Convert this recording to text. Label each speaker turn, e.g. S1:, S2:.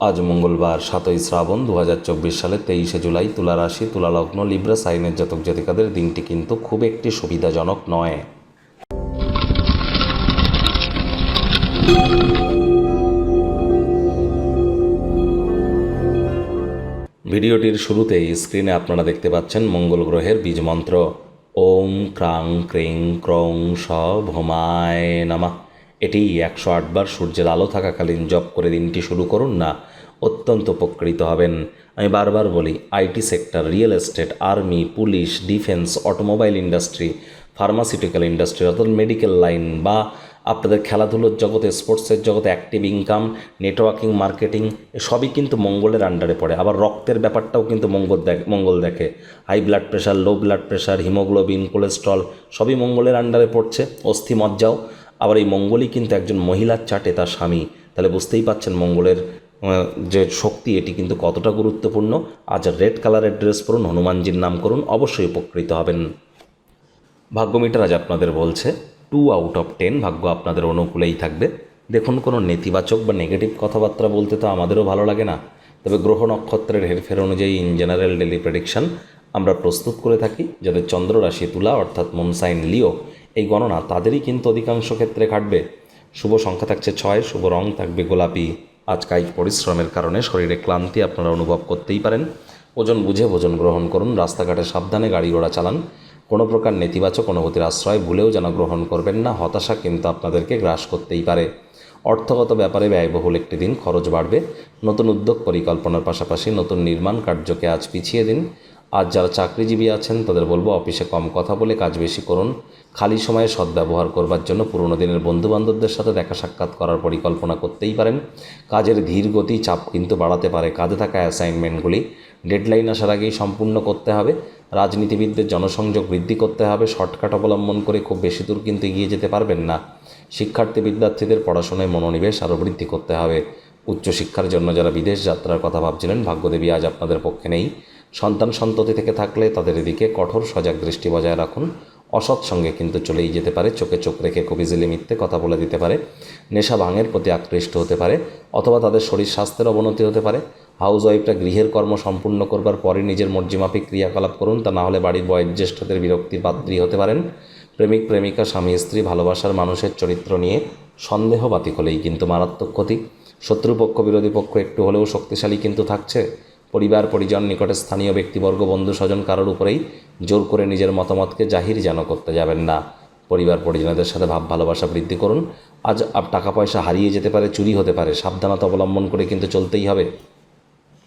S1: আজ মঙ্গলবার, সাতই শ্রাবণ দু সালে তেইশে জুলাই তুলা রাশি, তুলা লগ্ন, লিব্রা, সাইনের জাতক জাতিকাদের দিনটি কিন্তু খুব একটি সুবিধাজনক নয়। ভিডিওটির শুরুতেই স্ক্রিনে আপনারা দেখতে পাচ্ছেন মঙ্গল গ্রহের বীজ মন্ত্র। ওম ক্রাং ক্রিং ক্রং স ভোমায় নামা। এটি একশো আটবার সূর্যের আলো থাকাকালীন জপ করে দিনটি শুরু করুন না, অত্যন্ত উপকৃত হবেন। আমি বারবার বলি, IT sector, real estate, army, police, defence, automobile industry, pharmaceutical industry, অর্থাৎ মেডিকেল লাইন বা আপনাদের খেলাধুলোর জগতে, স্পোর্টসের জগতে অ্যাক্টিভ ইনকাম, নেটওয়ার্কিং, মার্কেটিং সবই কিন্তু মঙ্গলের আন্ডারে পড়ে। আবার রক্তের ব্যাপারটাও কিন্তু মঙ্গল দেখ, মঙ্গল দেখে। High blood pressure, low blood pressure, haemoglobin, cholesterol সবই মঙ্গলের আন্ডারে পড়ছে। অস্থি মজ্জাও আবার এই মঙ্গলই কিন্তু একজন মহিলার চাটে, তার স্বামী। তাহলে বুঝতেই পাচ্ছেন মঙ্গলের যে শক্তি, এটি কিন্তু কতটা গুরুত্বপূর্ণ। আজ রেড কালারের ড্রেস পরুন, হনুমানজির নাম করুন, অবশ্যই উপকৃত হবেন। ভাগ্যমিটার আজ আপনাদের বলছে টু আউট অফ টেন ভাগ্য আপনাদের অনুকূলেই থাকবে। দেখুন, কোনো নেতিবাচক বা নেগেটিভ কথাবার্তা বলতে তো আমাদেরও ভালো লাগে না। তবে গ্রহ নক্ষত্রের হেরফের অনুযায়ী ইন জেনারেল ডেলি প্রেডিকশন আমরা প্রস্তুত করে থাকি, যাদের চন্দ্র রাশি তুলা, অর্থাৎ মুন সাইন লিও এই গণনা তাদেরই কিন্তু অধিকাংশ ক্ষেত্রে খাটবে শুভ সংখ্যা থাকছে ছয়, শুভ রং থাকবে গোলাপি। আজ কায়িক পরিশ্রমের কারণে শরীরে ক্লান্তি আপনারা অনুভব করতেই পারেন। ওজন বুঝে ভোজন গ্রহণ করুন, রাস্তাঘাটে সাবধানে গাড়ি ঘোড়া চালান। কোনো প্রকার নেতিবাচক অনুভূতির আশ্রয় ভুলেও যেন গ্রহণ করবেন না, হতাশা কিন্তু আপনাদেরকে গ্রাস করতেই পারে। অর্থগত ব্যাপারে ব্যয়বহুল একটি দিন, খরচ বাড়বে। নতুন উদ্যোগ পরিকল্পনার পাশাপাশি নতুন নির্মাণ কার্যকে আজ পিছিয়ে দিন। আজ যারা চাকরিজীবী আছেন, তাদের বলব অফিসে কম কথা বলে কাজ বেশি করুন। খালি সময়ে সদ্ব্যবহার করবার জন্য পুরনো দিনের বন্ধুবান্ধবদের সাথে দেখা সাক্ষাৎ করার পরিকল্পনা করতেই পারেন। কাজের ধীর গতি, চাপ কিন্তু বাড়াতে পারে কাজে থাকা অ্যাসাইনমেন্টগুলি। ডেডলাইন আসার আগেই সম্পূর্ণ করতে হবে। রাজনীতিবিদদের জনসংযোগ বৃদ্ধি করতে হবে। শর্টকাট অবলম্বন করে খুব বেশি দূর কিন্তু এগিয়ে যেতে পারবেন না। শিক্ষার্থী বিদ্যার্থীদের পড়াশোনায় মনোনিবেশ আরও বৃদ্ধি করতে হবে। উচ্চশিক্ষার জন্য যারা বিদেশ যাত্রার কথা ভাবছিলেন, ভাগ্যদেবী আজ আপনাদের পক্ষে নেই। সন্তান সন্ততি থেকে থাকলে তাদের এদিকে কঠোর সজাগ দৃষ্টি বজায় রাখুন। অসৎ সঙ্গে কিন্তু চলেই যেতে পারে, চোখে চোখ রেখে খুব ইজিলি মিথ্যে কথা বলে দিতে পারে, নেশা ভাঙের প্রতি আকৃষ্ট হতে পারে, অথবা তাদের শরীর স্বাস্থ্যের অবনতি হতে পারে। হাউস ওয়াইফটা গৃহের কর্ম সম্পূর্ণ করবার পরে নিজের মর্জিমাফিক ক্রিয়াকলাপ করুন, তা না হলে বাড়ির বয়োজ্যেষ্ঠদের বিরক্তির পাত্রী হতে পারেন। প্রেমিক, প্রেমিকা, স্বামী, স্ত্রী ভালোবাসার মানুষের চরিত্র নিয়ে সন্দেহবাতিক হলেই কিন্তু মারাত্মক ক্ষতি। শত্রুপক্ষ, বিরোধী পক্ষ একটু হলেও শক্তিশালী কিন্তু থাকছে। পরিবার, পরিজন, নিকটে স্থানীয় ব্যক্তিবর্গ, বন্ধু, স্বজন কারোর উপরেই জোর করে নিজের মতামতকে জাহির যেন করতে যাবেন না। পরিবার, পরিজনদের সাথে ভাব, ভালোবাসা বৃদ্ধি করুন। আজ টাকা পয়সা হারিয়ে যেতে পারে, চুরি হতে পারে। সাবধানতা অবলম্বন করে কিন্তু চলতেই হবে।